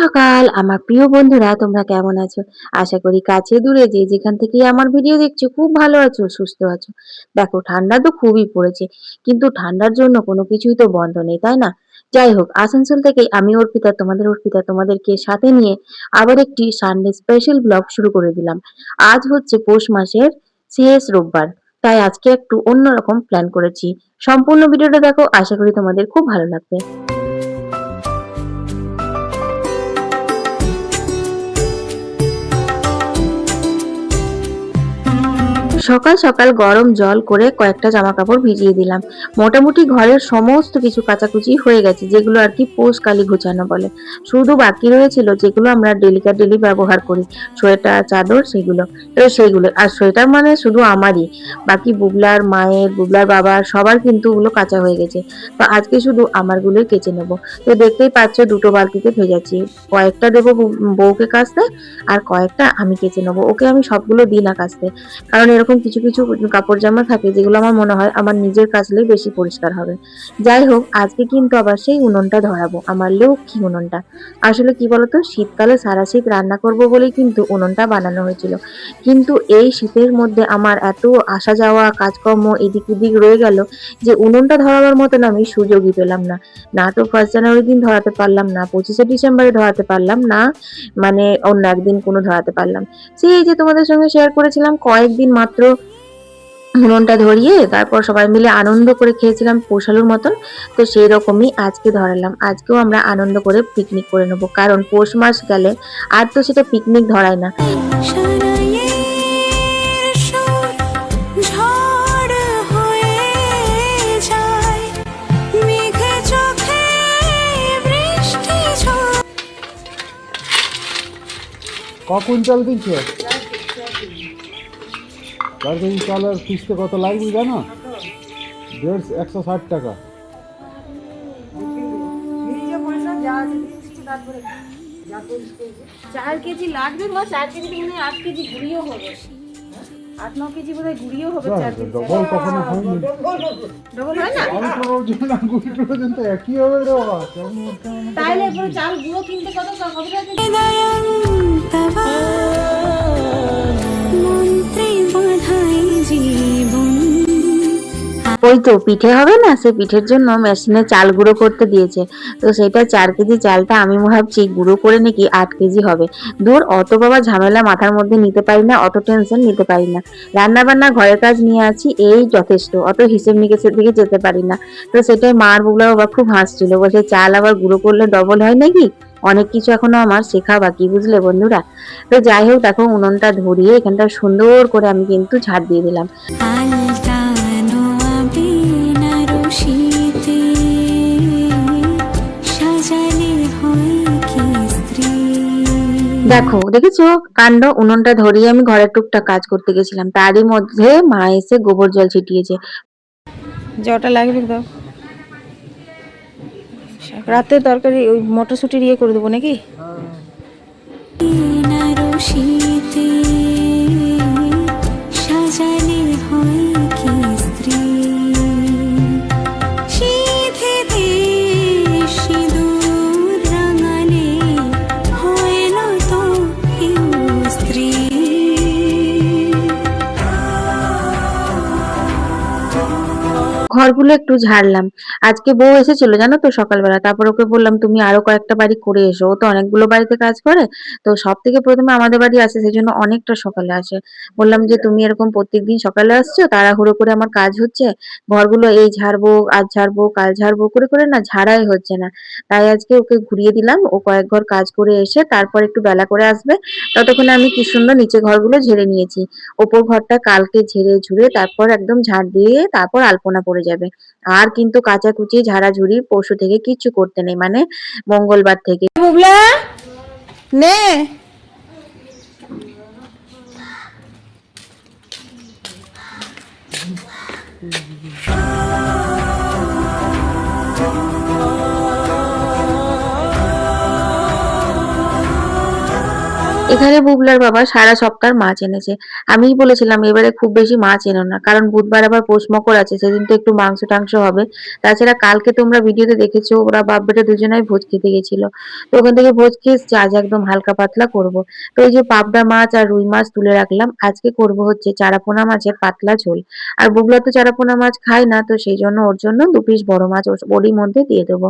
সকাল। আমার প্রিয় বন্ধুরা, তোমরা কেমন আছো? আশা করি কাছে দূরে যে যেখান থেকে আমার ভিডিও দেখছ, খুব ভালো আছো, সুস্থ আছো। দেখো, ঠান্ডা তো খুবই পড়েছে, কিন্তু ঠান্ডার জন্য কোনো কিছুই তো বন্ধ নেই, তাই না? যাই হোক, আসানসোল থেকে আমি অর্পিতা, তোমাদের অর্পিতা, তোমাদেরকে সাথে নিয়ে আবার একটি সানডে স্পেশাল ব্লগ শুরু করে দিলাম। আজ হচ্ছে পৌষ মাসের শেষ রোববার, তাই আজকে একটু অন্যরকম প্ল্যান করেছি। সম্পূর্ণ ভিডিওটা দেখো, আশা করি তোমাদের খুব ভালো লাগবে। সকাল সকাল গরম জল করে কয়েকটা জামা কাপড় ভিজিয়ে দিলাম। মোটামুটি ঘরের সমস্ত কিছু কাচাকুচি হয়ে গেছে, যেগুলো আর কি পোষ কালি ঘুচানো বলে। শুধু বাকি রয়েছিল যেগুলো আমরা ডেলিকার ডেলি ব্যবহার করি, সোয়েটার, চাদর সেগুলো। তো সেইগুলো, আর সোয়েটার মানে শুধু আমারই, বাকি বুবলার মায়ের, বুবলার বাবার সবার কিন্তু ওগুলো কাঁচা হয়ে গেছে। তো আজকে শুধু আমারগুলোই কেচে নেব। তো দেখতেই পাচ্ছ দুটো বালতিতে ভেজাচ্ছি। কয়েকটা দেবো বউ- বউকে কাচতে, আর কয়েকটা আমি কেচে নেব। ওকে আমি সবগুলো দিই না কাচতে, কারণ এরকম কিছু কিছু কাপড় জামা থাকে যেগুলো আমার মনে হয় আমার নিজের কাচলেই বেশি পরিষ্কার হবে। যাই হোক, আজকে কিন্তু আবার সেই উনুনটা ধরাবো, আমার লক্ষ্মী উনুনটা। আসলে কি বলতো, শীতকালে সারা শীত রান্না করব বলেই কিন্তু উনুনটা বানানো হয়েছিল। কিন্তু এই শীতের মধ্যে আমার এত আসা যাওয়া, কাজকর্ম এদিক ওদিক রয়ে গেল যে উনুনটা ধরাবার মতন আমি সুযোগই পেলাম না। না তো ফার্স্ট জানুয়ারি দিন ধরাতে পারলাম, না পঁচিশে ডিসেম্বরে ধরাতে পারলাম, না মানে অন্য একদিন কোনো ধরাতে পারলাম। সেই যে তোমাদের সঙ্গে শেয়ার করেছিলাম, কয়েকদিন মাত্র উনুনটা ধরিয়ে তারপর সবাই মিলে আনন্দ করে খেয়েছিলাম পোষালুর মতন। তো সেই রকমই আজকে ধরালাম। আজকেও আমরা আনন্দ করে পিকনিক করে নেব। কারণ পৌষ মাস গেলে আর তো সেটা পিকনিক ধরায় না। সারাইয়ের সুর ঝড় হয়ে যায়। মেঘে চোখে বৃষ্টি ঝড়। ক কুইন্টাল দিচ্ছে চার কেজি চালের কিস্তে কত লাগবে জানো? দেড় একশো ষাট টাকা। চার কেজি লাগবে মা চার কেজি মনে হয় আট কেজি ঘুরিয়েও হবে। আট ন কেজি বোধ হয় হবে চার কেজি। ডবল কখনো হয়নি। ডবল হয় না? অল্প ওজন আর গুটি ওজন তো একই হবে রে বাবা। কেমন হচ্ছে তাইলে চাল গুঁড়ো কিনতে কত কত টাকা ওই তো পিঠে হবে না? সে পিঠের জন্য মেশিনে চাল গুঁড়ো করতে দিয়েছে। তো সেটা চার কেজি চালটা আমি ভাবছি গুঁড়ো করে নাকি আট কেজি হবে। দূর অত বাবা ঝামেলা মাথার মধ্যে নিতে পারি না, অত টেনশন নিতে পারি না। রান্না বান্না ঘরের কাজ নিয়ে আছি, এই যথেষ্ট। অত হিসেব নিকেশের দিকে যেতে পারি না। তো সেটাই মার বুগলা বাবা খুব হাসছিল। বলছে, চাল আবার গুঁড়ো করলে ডবল হয় নাকি? অনেক কিছু এখনও আমার শেখা বাকি, বুঝলে বন্ধুরা? তো যাই হোক, দেখো উনুনটা ধরিয়ে এখানটা সুন্দর করে আমি কিন্তু ঝাড় দিয়ে দিলাম। দেখো দেখেছ? কাণ্ড উনুনটা ধরিয়ে আমি ঘরের টুকটাক কাজ করতে গেছিলাম। তারই মধ্যে মা এসে গোবর জল ছিটিয়েছে। জটা লাগবে দাও রাতে তরকারি ওই মটরশুঁটির ইয়ে করে দেবো নাকি? শীতে ঘরগুলো একটু ঝাড়লাম। আজকে বউ এসেছিল জানো তো সকালবেলা, তারপর ওকে বললাম, তুমি আরও কয়েকটা বাড়ি করে এসো। ও তো অনেকগুলো বাড়িতে কাজ করে, তো সব থেকে প্রথমে আমাদের বাড়ি আসে সেই জন্য অনেকটা সকালে আসে। বললাম যে, তুমি এরকম প্রত্যেকদিন সকালে আসছো? তাড়াহুড়ো করে আমার কাজ হচ্ছে। ঘরগুলো এই ঝাড়বো, আজ ঝাড়বো, কাল ঝাড়বো, করে করে না ঝাড়াই হচ্ছে না। তাই আজকে ওকে ঘুরিয়ে দিলাম। ও কয়েক ঘর কাজ করে এসে তারপর একটু বেলা করে আসবে। ততক্ষণে আমি কি সুন্দর নিচে ঘরগুলো ঝেড়ে নিয়েছি। ওপর ঘরটা কালকে ঝেড়ে ঝুড়ে তারপর একদম ঝাড় দিয়ে তারপর আলপনা পড়ে যাবে। আর কিন্তু কাচাকুচি, ঝাড়াঝুড়ি পশু থেকে কিছু করতে নেই। মানে মঙ্গলবার থেকে। নে। এখানে বুবলার বাবা সারা সপ্তাহ মাছ এনেছে। আমিই বলেছিলাম, এবারে খুব বেশি মাছ এনো না। কারণ বুধবার আবার পোষ মকর আছে, সেদিন তো একটু মাংস টাংস হবে। তাছাড়া কালকে তোমরা ভিডিওতে দেখেছ, ওরা বাপ বেটা দুজনাই ভোজ খেতে গেছিল। তো ওখান থেকে ভোজ খেয়ে আজ একদম হালকা পাতলা করব। তো এই যে পাবদা মাছ আর রুই মাছ তুলে রাখলাম, আজকে করব হচ্ছে চারাপোনা মাছের পাতলা ঝোল। আর বুবলা তো চারাপোনা মাছ খায় না, তো সেই জন্য ওর জন্য দু পিস বড় মাছ ওর- ওরই মধ্যে দিয়ে দেবো।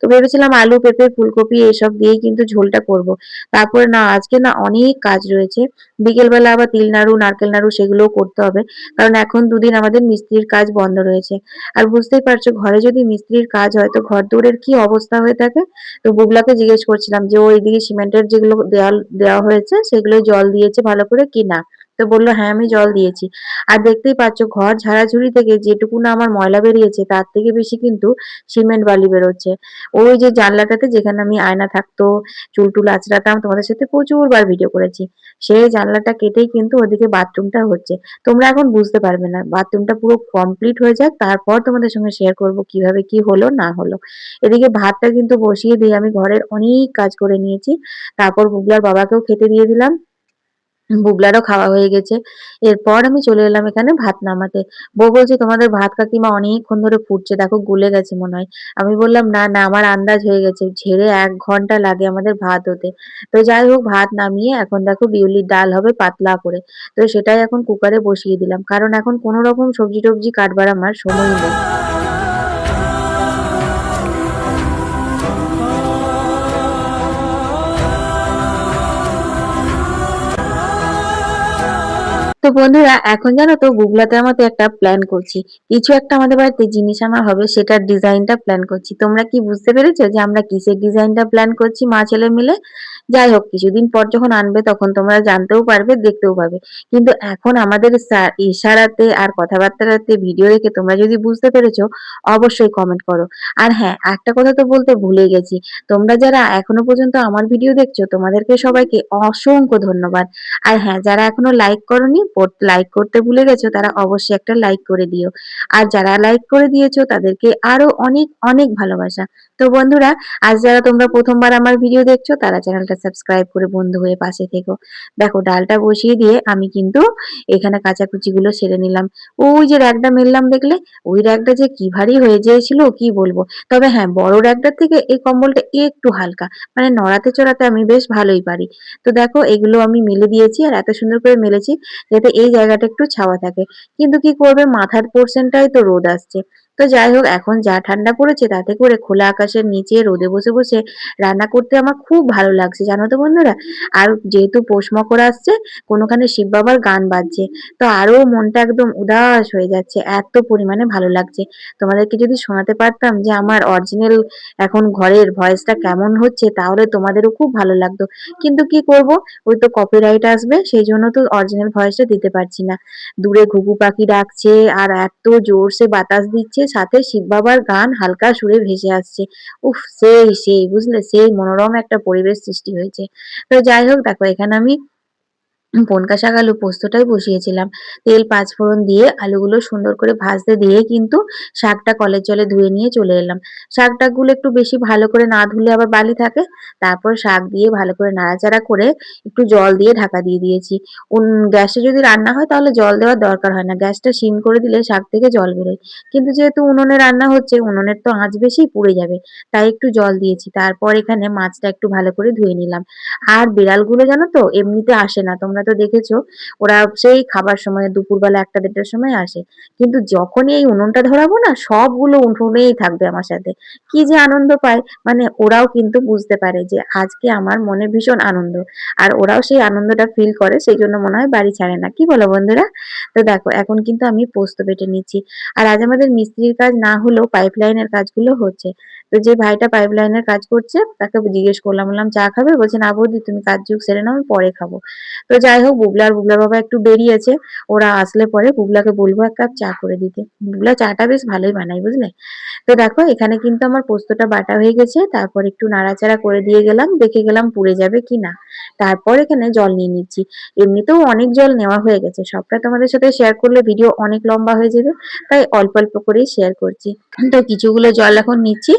তো ভেবেছিলাম আলু, পেঁপে, ফুলকপি, এসব দিয়েই কিন্তু ঝোলটা করব। তারপরে না, আজকে না অনেক কাজ রয়েছে। বিকেলবেলা আবার তিল নাড়ু নারকেল নাড়ু সেগুলো করতে হবে। কারণ এখন দুদিন আমাদের মিস্ত্রির কাজ বন্ধ রয়েছে। আর বুঝতেই পারছ, ঘরে যদি মিস্ত্রির কাজ হয়, তো ঘর দৌড়ের কি অবস্থা হয়ে থাকে? তো বুবলাকে জিজ্ঞেস করছিলাম যে ওইদিকে সিমেন্টের যেগুলো দেওয়াল দেওয়া হয়েছে সেগুলো জল দিয়েছে ভালো করে কি না? তো বলল হ্যাঁ আমি জল দিয়েছি। আর দেখতেই পাচ্ছ, ঘর ঝাড়াঝুড়ি থেকে যেটুকু না আমার ময়লা বেরিয়েছে, তার থেকে বেশি কিন্তু সিমেন্ট বালি বেরোচ্ছে। ওই যে জানলাটাতে যেখানে আমি আয়না থাকতো, চুল টুল আঁচড়াতাম, তোমাদের সাথে প্রচুর বার ভিডিও করেছি। সেই জানলাটা কেটেই কিন্তু ওদিকে বাথরুমটা হচ্ছে। তোমরা এখন বুঝতে পারবে না, বাথরুমটা পুরো কমপ্লিট হয়ে যাক, তারপর তোমাদের সঙ্গে শেয়ার করব কীভাবে কি হলো, না হলো। এদিকে ভাতটা কিন্তু বসিয়ে দিয়ে আমি ঘরের অনেক কাজ করে নিয়েছি। তারপর বুবলার বাবাকেও খেতে দিয়ে দিলাম। বুবলারও খাওয়া হয়ে গেছে। এরপর আমি চলে এলাম এখানে ভাত নামাতে। বউ বলছে, তোমাদের ভাত কাকিমা অনেকক্ষণ ধরে ফুটছে, দেখো গুলে গেছে মনে হয়। আমি বললাম, না না, আমার আন্দাজ হয়ে গেছে, ঝেড়ে এক ঘণ্টা লাগে আমাদের ভাত হতে। তো যাই হোক, ভাত নামিয়ে এখন দেখো বিউলির ডাল হবে পাতলা করে। তো সেটাই এখন কুকারে বসিয়ে দিলাম। কারণ এখন কোনো রকম সবজি টবজি কাটবার আমার সময় নেই। তো বন্ধুরা, এখন জানো তো গুগলাতে আমাদের একটা প্ল্যান করছি। কিছু একটা আমাদের বাড়িতে জিনিস আনা হবে, সেটার ডিজাইনটা প্ল্যান করছি। তোমরা কি বুঝতে পেরেছ যে আমরা কিসের ডিজাইনটা প্ল্যান করছি, মা ছেলে মিলে? যাই হোক, কিছুদিন পর যখন আনবে তখন তোমরা জানতেও পারবে, দেখতেও পাবে। কিন্তু এখন আমাদের ইশারাতে আর কথাবার্তাতে ভিডিও দেখে তোমরা যদি বুঝতে পেরেছ, অবশ্যই কমেন্ট করো। আর হ্যাঁ একটা কথা তো বলতে ভুলে গেছি। তোমরা যারা এখনও পর্যন্ত আমার ভিডিও দেখছ, তোমাদেরকে সবাইকে অসংখ্য ধন্যবাদ। আর হ্যাঁ যারা এখনও লাইক করনি লাইক করতে ভুলে গেছো, তারা অবশ্যই একটা লাইক করে দিও। আর যারা লাইক করে দিয়েছ, তাদেরকে আরও অনেক অনেক ভালোবাসা। তো বন্ধুরা, আজ যারা তোমরা প্রথমবার আমার ভিডিও দেখছ, তারা চ্যানেলটা সাবস্ক্রাইব করে বন্ধু হয়ে পাশে থেকো। দেখো, ডালটা বসিয়ে দিয়ে আমি কিন্তু এখানে কাঁচাকুচি গুলো সেরে নিলাম। ওই যে র্যাকটা মেললাম দেখলে, ওই র্যাকটা যে কি ভারী হয়ে গিয়েছিল, কি বলব? তবে হ্যাঁ বড় র্যাকটার থেকে এই কম্বলটা একটু হালকা। মানে নড়াতে চড়াতে আমি বেশ ভালোই পারি। তো দেখো, এগুলো আমি মেলে দিয়েছি, আর এত সুন্দর করে মেলেছি যাতে এই জায়গাটা একটু ছাওয়া থাকে। কিন্তু কি করবে? মাথার পোর্শনটাই তো রোদ আসছে। তো যাই হোক, এখন যা ঠান্ডা পড়েছে তাতে করে খোলা আকাশের নিচে রোদে বসে বসে রান্না করতে আমার খুব ভালো লাগছে, জানো তো বন্ধুরা? আর যেহেতু পৌষ মকর আসছে, কোনোখানে শিব বাবার গান বাজছে, তো আরও মনটা একদম উদাস হয়ে যাচ্ছে, এত পরিমাণে ভালো লাগছে। তোমাদেরকে যদি শোনাতে পারতাম যে আমার অরিজিনাল এখন ঘরের ভয়েসটা কেমন হচ্ছে, তাহলে তোমাদেরও খুব ভালো লাগতো। কিন্তু কি করব? ওই তো কপিরাইট আসবে, সেই জন্য তো অরিজিনাল ভয়েসটা দিতে পারছি না। দূরে ঘুঘু পাখি ডাকছে, আর এত জোরসে বাতাস দিচ্ছে সাথে শিব বাবার গান হালকা সুরে ভেসে আসছে। উফ, সেই সেই, বুঝলে? সেই মনোরম একটা পরিবেশ সৃষ্টি হয়েছে। তো যাই হোক, দেখো, এখানে আমি পনকা শাক আলু পোস্তটাই বসিয়েছিলাম। তেল পাঁচ ফোড়ন দিয়ে আলুগুলো সুন্দর করে ভাজতে দিয়ে কিন্তু শাকটা কলের জলে ধুয়ে নিয়ে চলে এলাম। শাক টাকগুলো একটু বেশি ভালো করে না ধুলে আবার বালি থাকে, তারপর শাক দিয়ে ভালো করে নাড়াচাড়া করে একটু জল দিয়ে ঢাকা দিয়ে দিয়েছি। গ্যাসে যদি রান্না হয় তাহলে জল দেওয়ার দরকার হয় না। গ্যাসটা সিম করে দিলে শাক থেকে জল বেরোয়। কিন্তু যেহেতু উনুনে রান্না হচ্ছে, উনুনের তো আঁচ বেশি পুড়ে যাবে, তাই একটু জল দিয়েছি। তারপর এখানে মাছটা একটু ভালো করে ধুয়ে নিলাম। আর বিড়ালগুলো জানো তো, এমনিতে আসে না। তোমরা তো দেখেছ, ওরা সেই খাবার সময়, দুপুরবেলা একটা দেড়টার সময় আসে। কিন্তু যখনই এই উনুনটা ধরাবো না, সবগুলো উঠোনেই থাকবে আমার সাথে। কি যে আনন্দ পায়। মানে ওরাও কিন্তু বুঝতে পারে যে আজকে আমার মনে ভীষণ আনন্দ। আর ওরাও সেই আনন্দটা ফিল করে, সেই জন্য মনে হয় বাড়ি ছাড়ে না। কি বলো বন্ধুরা? তো দেখো, এখন কিন্তু আমি পোস্ত বেটে নিচ্ছি। আর আজ আমাদের মিস্ত্রির কাজ না হলেও পাইপ লাইনের কাজগুলো হচ্ছে। তো যে ভাইটা পাইপ লাইনের কাজ করছে, তাকে জিজ্ঞেস করলাম, বললাম, চা খাবে? বলছে, না বৌদি, তুমি কাজ যুগ সেরে নাও, আমি পরে খাব। তো যাই হোক, বুবলা আর বুবলার বাবা একটু বেরিয়েছে। ওরা আসলে পরে বুবলাকে বলব এক কাপ চা করে দিতে। বুবলা চাটা বেশ ভালোই বানাই বুঝলে? তো দেখো, এখানে কিন্তু আমার পোস্তটা বাটা হয়ে গেছে। তারপর একটু নাড়াচাড়া করে দিয়ে গেলাম, দেখে গেলাম পুড়ে যাবে কি না। তারপর এখানে জল নিয়ে নিচ্ছি। এমনিতেও অনেক জল নেওয়া হয়ে গেছে। সবটা তোমাদের সাথে শেয়ার করলে ভিডিও অনেক লম্বা হয়ে যাবে। তাই অল্প অল্প করেই শেয়ার করছি। তো কিছুগুলো জল এখন নিচ্ছি।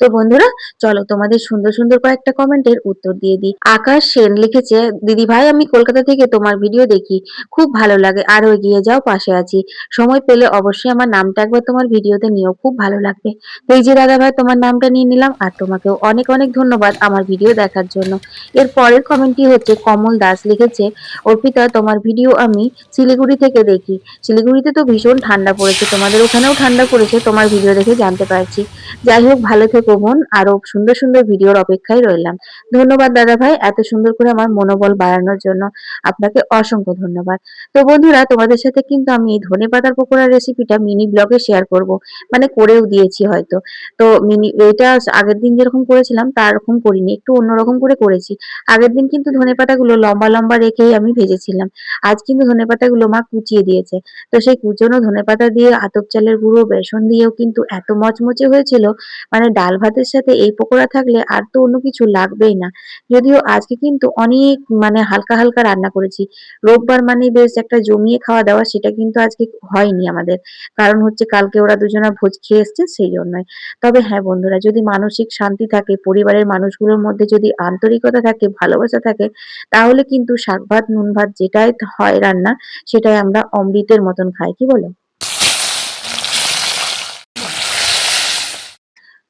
তো বন্ধুরা, চলো তোমাদের সুন্দর সুন্দর কয়েকটা কমেন্টের উত্তর দিয়ে দিই। আকাশ সেন লিখেছে, দিদি ভাই, আমি কলকাতা থেকে তোমার ভিডিও দেখি। খুব ভালো লাগে। আরও এগিয়ে যাও, পাশে আছি। সময় পেলে অবশ্যই আমার নামটা একবার তোমার ভিডিওতে নিও। খুব ভালো লাগবে। তো এই যে দাদা ভাই, তোমার নামটা নিয়ে নিলাম আর তোমাকেও অনেক অনেক ধন্যবাদ আমার ভিডিও দেখার জন্য। এর পরের কমেন্টটি হচ্ছে, কমল দাস লিখেছে, অর্পিতা, তোমার ভিডিও আমি শিলিগুড়ি থেকে দেখি। শিলিগুড়িতে তো ভীষণ ঠান্ডা পড়েছে। তোমাদের ওখানেও ঠান্ডা পড়েছে। তোমার ভিডিও দেখে জানতে পারছি। যাই হোক, ভালো থেকো বোন। আরও সুন্দর সুন্দর ভিডিওর অপেক্ষায় রইলাম। ধন্যবাদ দাদা ভাই এত সুন্দর করে আমার মনোবল বাড়ানোর জন্য আপনাকে অসংখ্য ধন্যবাদ। তো বন্ধুরা, তোমাদের সাথে কিন্তু আমি এই ধনে পাতার পকোড়ার রেসিপিটা মিনি ব্লগে শেয়ার করব। মানে করেও দিয়েছি হয়তো। তো মিনি, এটা আগের দিন যেরকম করেছিলাম তার রকম করিনি। একটু অন্যরকম করে করেছি। আগের দিন কিন্তু ধনে পাতাগুলো লম্বা লম্বা রেখেই আমি ভেজেছিলাম। আজ কিন্তু ধনে পাতাগুলো মা কুচিয়ে দিয়েছে। তো সেই কুচনো ধনেপাতা দিয়ে আতপ চালের গুঁড়ো, বেসন দিয়েও কিন্তু এত মচমচে হয়েছিল মানে ডাল ভাতের সাথে এই পকোড়া থাকলে আর তো অন্য কিছু লাগবেই না। যদিও আজকে কিন্তু অনেক মানে হালকা হালকা রান্না করেছি। রোববার মানে বেশ একটা জমিয়ে খাওয়া দাওয়া, সেটা কিন্তু আজকে হয়নি আমাদের। কারণ হচ্ছে কালকে ওরা দুজনা ভোজ খেয়ে এসছে, সেই জন্যই। তবে হ্যাঁ বন্ধুরা, যদি মানসিক শান্তি থাকে, পরিবারের মানুষগুলোর মধ্যে যদি আন্তরিকতা থাকে, ভালোবাসা থাকে, তাহলে কিন্তু শাক ভাত, নুন ভাত যেটাই হয় রান্না, সেটাই আমরা অমৃতের মতন খাই, কি বলো?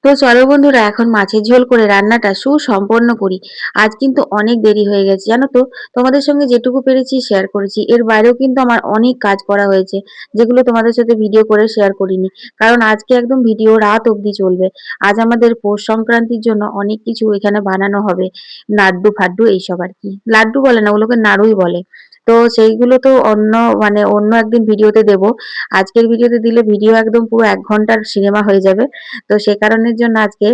তো চলো বন্ধুরা, এখন মাছের ঝোল করে রান্নাটা সুসম্পন্ন করি। আজ কিন্তু অনেক দেরি হয়ে গেছে, জানো তো? তোমাদের সঙ্গে যেটুকু পেরেছি শেয়ার করেছি। এর বাইরেও কিন্তু আমার অনেক কাজ করা হয়েছে, যেগুলো তোমাদের সাথে ভিডিও করে শেয়ার করিনি। কারণ আজকে একদম ভিডিও রাত অবধি চলবে। আজ আমাদের পৌষ সংক্রান্তির জন্য অনেক কিছু এখানে বানানো হবে। লাড্ডু ফাড্ডু এইসব আর কি। লাড্ডু বলে না, ওগুলোকে নাড়ুই বলে। তো সেইগুলো তো অন্য মানে অন্য একদিন ভিডিওতে দেব। আজকের ভিডিওতে দিলে ভিডিও একদম পুরো এক ঘণ্টার সিনেমা হয়ে যাবে। তো সে কারণের জন্য আজকে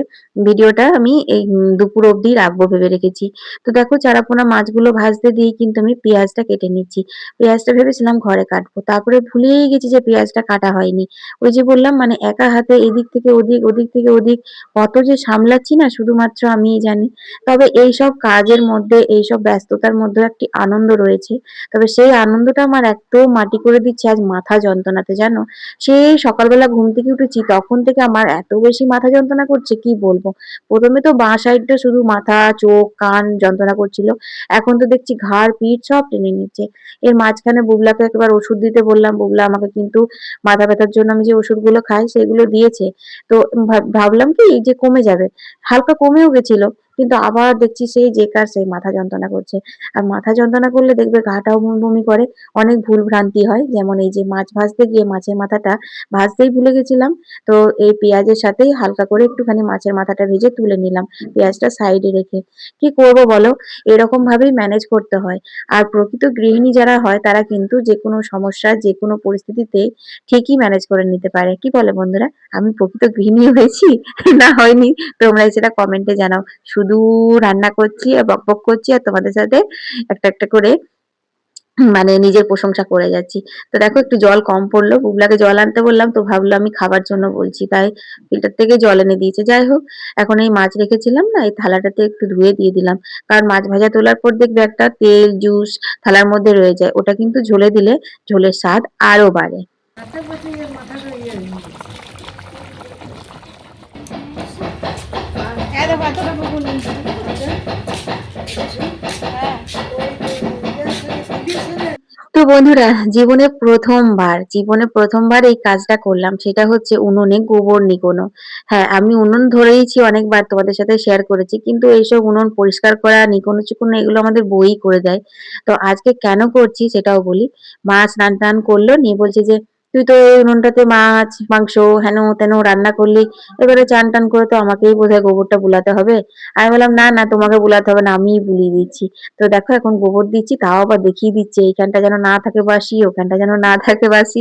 ভিডিওটা আমি এই দুপুর অবধি রাখব ভেবে রেখেছি। তো দেখো চারাপোনা মাছগুলো ভাজতে দিয়ে কিন্তু আমি পেঁয়াজটা কেটে নিচ্ছি। পেঁয়াজটা ভেবেছিলাম ঘরে কাটবো, তারপরে ভুলেই গেছি যে পেঁয়াজটা কাটা হয়নি। ওই যে বললাম মানে একা হাতে এদিক থেকে ওদিক ওদিক থেকে ওদিক কত যে সামলাচ্ছি না, শুধুমাত্র আমিই জানি। তবে এইসব কাজের মধ্যে, এইসব ব্যস্ততার মধ্যে একটি আনন্দ রয়েছে। তবে সেই আনন্দটা আমার এত মাটি করে দিচ্ছে আজ মাথা যন্ত্রণাতে, জানো? সেই সকালবেলা ঘুম থেকে উঠেছি, তখন থেকে আমার এত বেশি মাথা যন্ত্রণা করছে, কি বলব? প্রথমে তো বাঁ সাইডটা শুধু মাথা, চোখ, কান যন্ত্রণা করছিল, এখন তো দেখছি ঘাড়, পিঠ সব টেনে নিচ্ছে। এর মাঝখানে বুবলাকে একবার ওষুধ দিতে বললাম, বুবলা আমাকে কিন্তু মাথা ব্যথার জন্য আমি যে ওষুধগুলো খাই সেগুলো দিয়েছে। তো ভাব- ভাবলাম কি যে কমে যাবে, হালকা কমেও গেছিল কিন্তু আবার দেখছি সেই যে কার সেই মাথা যন্ত্রণা করছে। আর মাথা যন্ত্রণা করলে দেখবে বমি বমি করে, অনেক ভুল ভ্রান্তি হয়। যেমন এই যে মাছ ভাজতে গিয়ে মাছের মাথাটা ভাজতেই ভুলে গেছিলাম, তো এই পেঁয়াজের সাথেই হালকা করে একটুখানি মাছের মাথাটা ভেজে তুলে নিলাম পেঁয়াজটা সাইডে রেখে। কি করব বলো? এরকম ভাবেই ম্যানেজ করতে হয়। আর প্রকৃত গৃহিণী যারা হয়, তারা কিন্তু যে কোনো সমস্যা যে কোনো পরিস্থিতিতে ঠিকই ম্যানেজ করে নিতে পারে। কি বলে বন্ধুরা? আমি প্রকৃত গৃহিণী হয়েছি? না হয়নি। তোমরা সেটা কমেন্টে জানাও। শুধু রান্না করছি আর বকবক করছি আর তোমাদের সাথে একটা একটা করে মানে নিজের প্রশংসা করে যাচ্ছি। তো দেখো একটু জল কম পড়ল, বুবলাকে জল আনতে বললাম, তো ভাবলো আমি খাবার জন্য বলছি, তাই ফিল্টার থেকে জল এনে দিয়েছে। যাই হোক, এখন এই মাছ রেখেছিলাম না, এই থালাটাতে একটু ধুয়ে দিয়ে দিলাম। কারণ মাছ ভাজা তোলার পর দেখবে একটা তেল, জুস থালার মধ্যে রয়ে যায়, ওটা কিন্তু ঝোলে দিলে ঝোলের স্বাদ আরও বাড়ে। তো বন্ধুরা, জীবনে প্রথমবার জীবনে প্রথমবার এই কাজটা করলাম, সেটা হচ্ছে উনুনে গোবর নিকোনো হ্যাঁ আমি উনুন ধরেইছি অনেকবার, তোমাদের সাথে শেয়ার করেছি, কিন্তু এইসব উনুন পরিষ্কার করা নিকোনো চিকোনো, এগুলো আমাদের বই করে দেয়। তো আজকে কেন করছি সেটাও বলি। মা স্নান টান করল, নিয়ে বলছে যে তুই তো এই উনুনটাতে মাছ, মাংস, হেন তেন রান্না করলি। এবারে চান টান করে তো আমাকেই বোধহয় গোবরটা বুলাতে হবে। আমি বললাম, না না, তোমাকে বুলাতে হবে না, আমিই বুলিয়ে দিচ্ছি। তো দেখো, এখন গোবর দিচ্ছি, তাও আবার দেখিয়ে দিচ্ছে, এইখানটা যেন না থাকে বাসি, ওখানটা যেন না থাকে বাসি।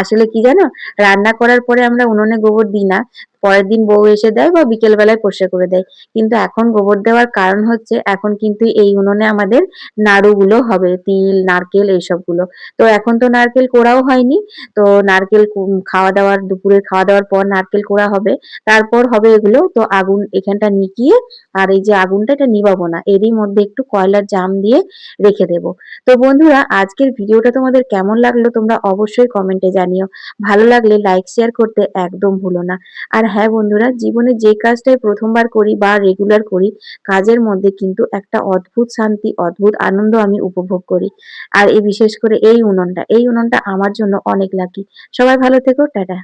আসলে কি জানো, রান্না করার পরে আমরা উনুনে গোবর দিই না। পরের দিন বউ এসে দেয় বা বিকেল বেলায় পরিষ্কার করে দেয়। কিন্তু এখন গোবর দেওয়ার কারণ হচ্ছে এখন কিন্তু এই উনুনে আমাদের নাড়ুগুলো হবে, তিল, নারকেল এইসবগুলো। তো এখন তো নারকেল কোড়াও হয়নি, তো নারকেল খাওয়া দাওয়ার দুপুরে খাওয়া দাওয়ার পর নারকেল কোড়া হবে, তারপর হবে এগুলো। তো আগুন এখানটা নিকিয়ে আর এই যে আগুনটা এটা নিবাবো না, এরই মধ্যে একটু কয়লার জাম দিয়ে রেখে দেব। তো বন্ধুরা, আজকের ভিডিওটা তোমাদের কেমন লাগল তোমরা অবশ্যই কমেন্টে জানিও। ভালো লাগলে লাইক, শেয়ার করতে একদম ভুলো না। আর হ্যাঁ বন্ধুরা, জীবনে যে কাজটাই প্রথমবার করি বা রেগুলার করি, কাজের মধ্যে কিন্তু একটা অদ্ভুত শান্তি, অদ্ভুত আনন্দ আমি উপভোগ করি। আর এই বিশেষ করে এই উনুনটা এই উনুনটা আমার জন্য অনেক লাকি সবাই ভালো থেকো, টাটা।